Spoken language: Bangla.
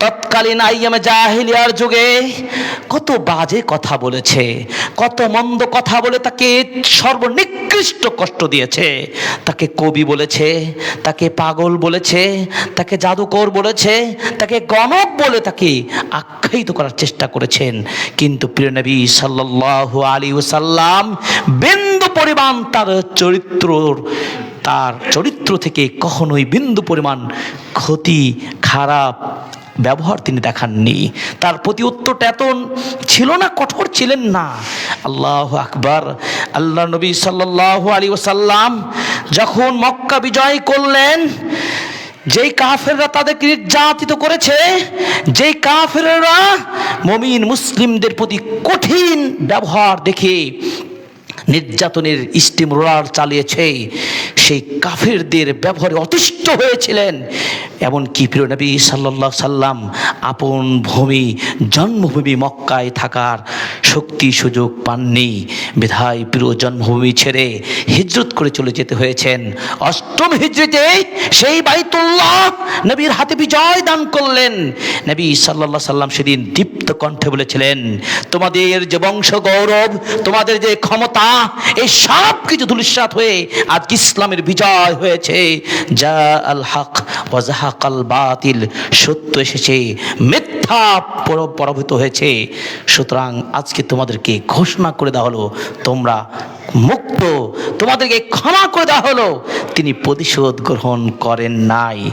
তৎকালীন আইয়ামে জাহিলিয়ার যুগে কত বাজে কথা বলেছে, কত মন্দ কথা বলে তাকে সর্বনিকৃষ্ট কষ্ট দিয়েছে। তাকে কবি বলেছে, তাকে পাগল বলেছে, তাকে জাদুকর বলেছে, তাকে গণক বলে তাকে আখ্যায়িত করার চেষ্টা করেছেন। কিন্তু প্রিয় নবী সাল্লাল্লাহু আলী ওসাল্লাম বিন্দু পরিমাণ তার চরিত্রর, তার চরিত্র থেকে কখনোই বিন্দু পরিমাণ ক্ষতি, খারাপ ব্যবহার তিনি দেখাননি। তার প্রতি উত্তরটা এত ছিল না, কঠোর ছিলেন না। আল্লাহ আকবার। আল্লাহ নবী সাল্লাহ আলী ওসাল্লাম যখন মক্কা বিজয় করলেন, যেই কাফেররা তাদেরকে নির্যাতিত করেছে, যেই কাফেররা মমিন মুসলিমদের প্রতি কঠিন ব্যবহার দেখে নির্যাতনের স্টিম রোলার চালিয়েছে, সেই কাফেরদের ব্যবহারে অতিষ্ঠ হয়েছিলেন। এমনকি প্রিয় নবী সাল্লাহ সাল্লাম? আপন ভূমি, জন্মভূমি মক্কায় থাকার শক্তি সুযোগ পাননি। বিধায় প্রিয় জন্মভূমি ছেড়ে হিজরত করে চলে যেতে হয়েছেন। অষ্টম হিজরিতে সেই বাইতুল্লাহ নবীর হাতে বিজয় দান করলেন। নবী সাল্লাহ সাল্লাম সেদিন দীপ্ত কণ্ঠে বলেছিলেন, তোমাদের যে বংশ গৌরব, তোমাদের যে ক্ষমতা, এই সব কিছু ধুলিস্বাত হয়ে আজ ইসলামের বিজয় হয়েছে। যা আল হক ওয়াজাহাক আল বাতিল, সত্য এসেছে, মিথ্যা পরাভূত হয়েছে। সুতরাং আজকে তোমাদেরকে ঘোষণা করে দেওয়া হলো, তোমরা মুক্ত, তোমাদেরকে ক্ষমা করে দেওয়া হলো। তিনি প্রতিশোধ গ্রহণ করেন নাই।